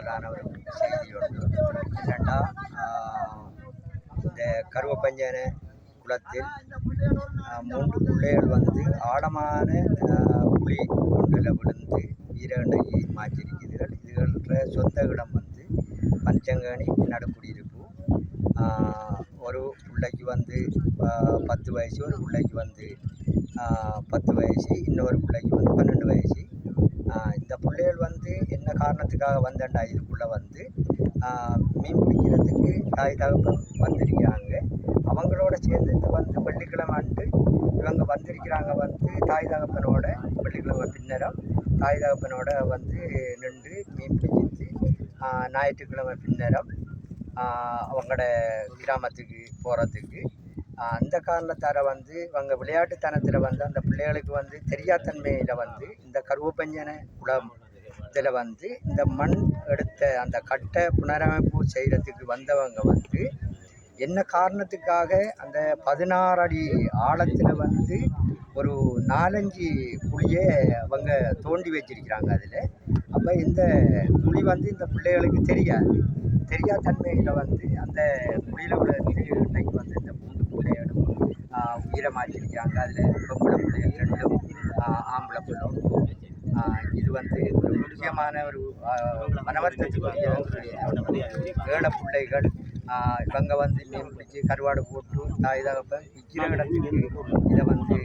கூறலான செய்தியோடு என்னென்னா இந்த கருவப்பஞ்சன குளத்தில் மூன்று பிள்ளைகள் வந்து ஆழமான ஆஹ், ஒன்றில் விழுந்து வீரகண்டையை மாற்றிருக்கிறீர்கள் இதுகள சொந்த இடம் வந்து பஞ்சங்கனி நடுக்குடியிருப்பு. ஒரு பிள்ளைக்கு வந்து பத்து வயசு ஒரு பிள்ளைக்கு வந்து பத்து வயசு இன்னொரு பிள்ளைக்கு வந்து பன்னெண்டு வயசு ஆஹ், இந்த பிள்ளைகள் வந்து என்ன காரணத்துக்காக வந்தேன்டா இதுக்குள்ளே வந்து. மீன் பிடிக்கிறதுக்கு தாய் தகப்பன் வந்திருக்கிறாங்க. அவங்களோட சேர்ந்து வந்து வெள்ளிக்கிழமை அன்று இவங்க வந்திருக்கிறாங்க வந்து தாய் தகப்பனோட வெள்ளிக்கிழமை பின்னரம். தாய் தகப்பனோட வந்து நின்று மீன் பிடிச்சிட்டு ஞாயிற்றுக்கிழமை பின்னரம் அவங்களோட கிராமத்துக்கு போகிறதுக்கு அந்த காரணத்தால் வந்து இவங்க விளையாட்டுத்தனத்தில் வந்து அந்த பிள்ளைகளுக்கு வந்து தெரியாதன்மையில் வந்து இந்த கருவப்பஞ்சனை உலகம் இதில் வந்து இந்த மண் எடுத்த அந்த கட்டை புனரமைப்பு செய்கிறதுக்கு வந்தவங்க வந்து என்ன காரணத்துக்காக அந்த பதினாறு அடி ஆழத்தில் வந்து ஒரு நாலஞ்சு குழியை அவங்க தோண்டி வச்சிருக்கிறாங்க அதில். அப்போ இந்த குழி வந்து இந்த பிள்ளைகளுக்கு தெரியாது. தெரியாத தன்மையில் வந்து அந்த குழியில் உள்ள பிள்ளைகளுக்கு வந்து இந்த மூன்று பிள்ளைகளும் உயிரை மாற்றிருக்காங்க அதில் பொம்பளை பிள்ளைகள் ரெண்டும் ஆம்பளை பிள்ளும் இது வந்து ஒரு முக்கியமான ஒரு மனவர்த்தத்துக்குரிய ஏழை பிள்ளைகள் இவங்க வந்து மீன் பிடிச்சி கருவாடு போட்டு தாய் தகப்பன் விற்கிற இடத்துக்கு இதை வந்து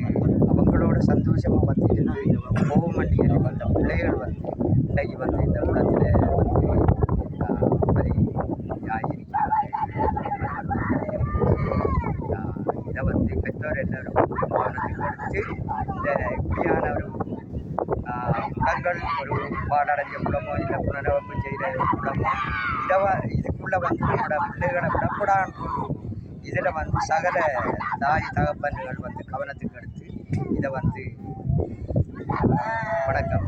அவங்களோட சந்தோஷமாக வந்து இருந்து போகும் வண்டியில் வந்த பிள்ளைகள் வந்து இன்றைக்கு வந்து இந்த உலகத்தில் வந்து இதை வந்து பெற்றோர் எல்லாரும் கவனத்துக்கு எடுத்து இந்த இப்படியான ஒரு ஒரு பாடடைஞ்ச குளமோ இல்லை புனரமைப்பு செய்கிற குளமோ இதை இதுக்குள்ளே வந்து நம்மளோட பிள்ளைகளை விடக்கூடாது இதில் வந்து சகல தாய் தகப்பன்கள் வந்து கவனத்துக்கு எடுத்து இதை வந்து வணக்கம்